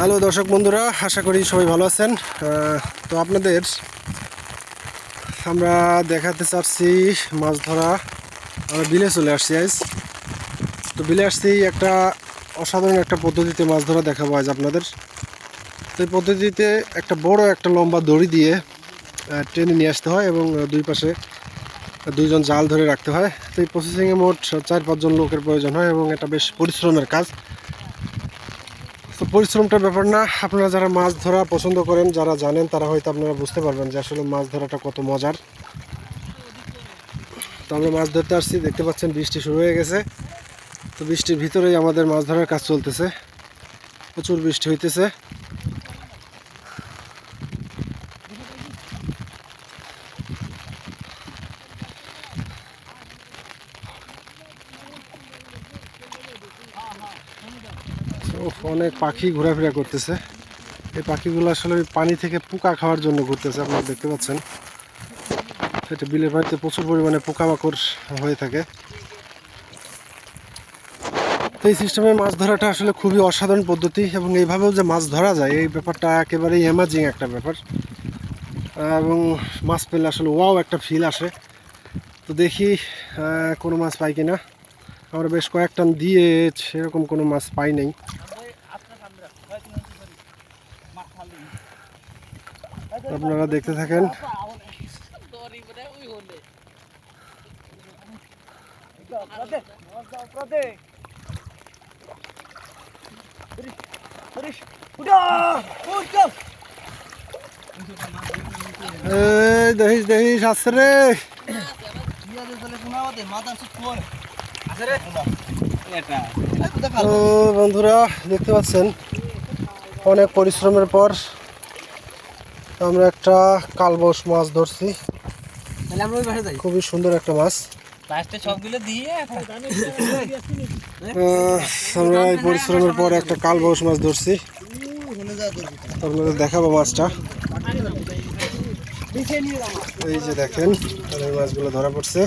Hello দর্শক বন্ধুরা, আশা করি সবাই ভালো আছেন। তো আপনাদের আমরা দেখাতে চাচ্ছি মাছ ধরা। আমরা বিলে চলে আসছি আজ। তো বিলে আসছি একটা অসাধারণ একটা পদ্ধতিতে মাছ ধরা দেখাবো আজ আপনাদের। তো এই পদ্ধতিতে একটা বড় একটা লম্বা দড়ি দিয়ে টেনে নিয়ে আসতে হয় এবং দুই পাশে দুইজন জাল ধরে রাখতে হয়। তো এই প্রসেসিংয়ে মোট চার পাঁচজন লোকের প্রয়োজন হয় এবং এটা বেশ পরিশ্রমের কাজ। তো পরিশ্রমটার ব্যাপার না। আপনারা যারা মাছ ধরা পছন্দ করেন, যারা জানেন, তারা হয়তো আপনারা বুঝতে পারবেন যে আসলে মাছ ধরাটা কত মজার। তো আমরা মাছ ধরতে আসছি, দেখতে পাচ্ছেন বৃষ্টি শুরু হয়ে গেছে। তো বৃষ্টির ভিতরেই আমাদের মাছ ধরার কাজ চলতেছে। প্রচুর বৃষ্টি হইতেছে। অনেক পাখি ঘোরাফেরা করতেছে। এই পাখিগুলো আসলে পানি থেকে পোকা খাওয়ার জন্য ঘুরতেছে, আপনারা দেখতে পাচ্ছেন। সেটা বিলের পানিতে প্রচুর পরিমাণে পোকামাকড় হয়ে থাকে। তো এই সিস্টেমে মাছ ধরাটা আসলে খুবই অসাধারণ পদ্ধতি এবং এইভাবেও যে মাছ ধরা যায়, এই ব্যাপারটা একেবারেই অ্যামাজিং একটা ব্যাপার। এবং মাছ পেলে আসলে ওয়াও একটা ফিল আসে। তো দেখি কোনো মাছ পাই কিনা। আমরা বেশ কয়েক টান দিয়ে সেরকম কোনো মাছ পাই নাই। আপনারা দেখতে থাকেন। দেখিস দেখিস, আসছে রে। তো বন্ধুরা দেখতে পাচ্ছেন অনেক পরিশ্রমের পর আমরা একটা কালবস মাছ ধরছি। খুবই সুন্দর একটা মাছ। আমরা এই পরিশ্রমের পর একটা কালবস মাছ ধরছি। আপনাদের দেখাবো মাছটা। এই যে দেখেন তাদের মাছগুলো ধরা পড়ছে।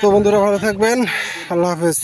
তো বন্ধুরা ভালো থাকবেন। আল্লাহ হাফেজ।